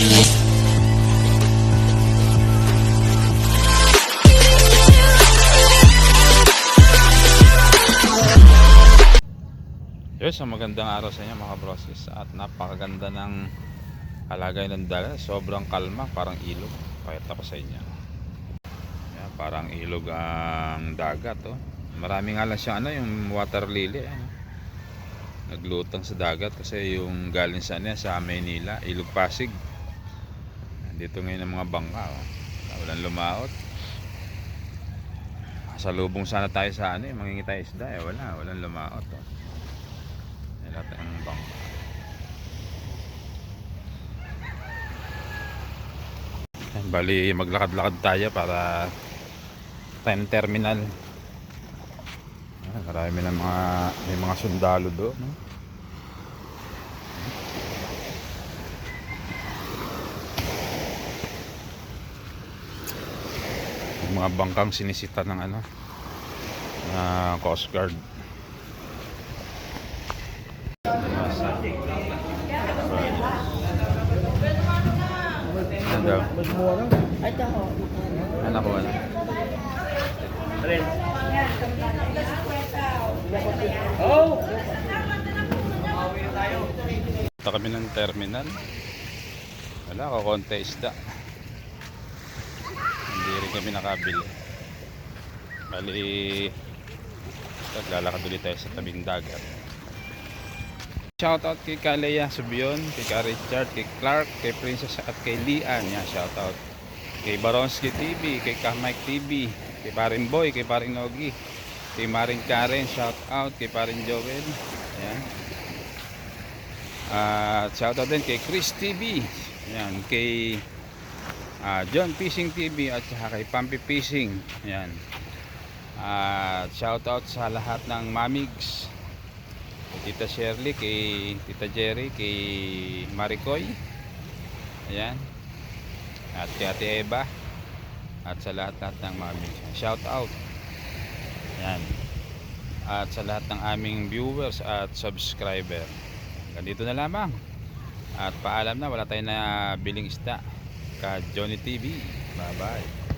Yes, ang magandang araw sa inyo mga broses at napakaganda ng kalagay ng dagat. Sobrang kalma, parang ilog. Pakita ko sa inyo. Yan, parang ilog ang dagat. Oh. Marami nga lang siya ano, yung water lily. Ano. Naglutang sa dagat kasi yung galing sa, ano, sa Maynila, ilog Pasig. Dito ngayon ang mga bangka. Oh. Walang lumaot. Sa lubong sana tayo sa ano, eh, mangingi tayo isda. Eh. Wala, walang lumaot. Oh. Yan lahat ng bangka. Bali, maglakad-lakad tayo para ng terminal. Ah, marami ng mga may mga sundalo doon. No? Mga bangkang sinisita ng ano na Coast Guard. Ano daw? Ito ho. Ano ko ano? Ito kami ng terminal. Wala, kakonte isda. Rin kami nakabili. Bali, naglalakad ulit tayo sa tabing dagat. Shoutout kay Kalea Subion, kay Ka Richard, kay Clark, kay Princess at kay Lian. Yan, shoutout. Kay Baronski TV, kay Ka Mike TV, kay Parin Boy, kay Parin Nogi, kay Marin Karen, shoutout, kay Parin Joel. Yan. At shoutout din kay Chris TV. Yan, kay ah, John Fishing TV at saka kay Pampi Fishing. Yan. At shoutout sa lahat ng mamigs. Kay Tita Shirley, kay Tita Jerry, kay Maricoy. Ayan. At kay Ate Eva. At sa lahat-lahat ng mamigs. Shout out. Ayan. At sa lahat ng aming viewers at subscriber. Ganito na lamang. At paalam na, wala tayong na biling isda. Ka Johnny TV. Bye-bye.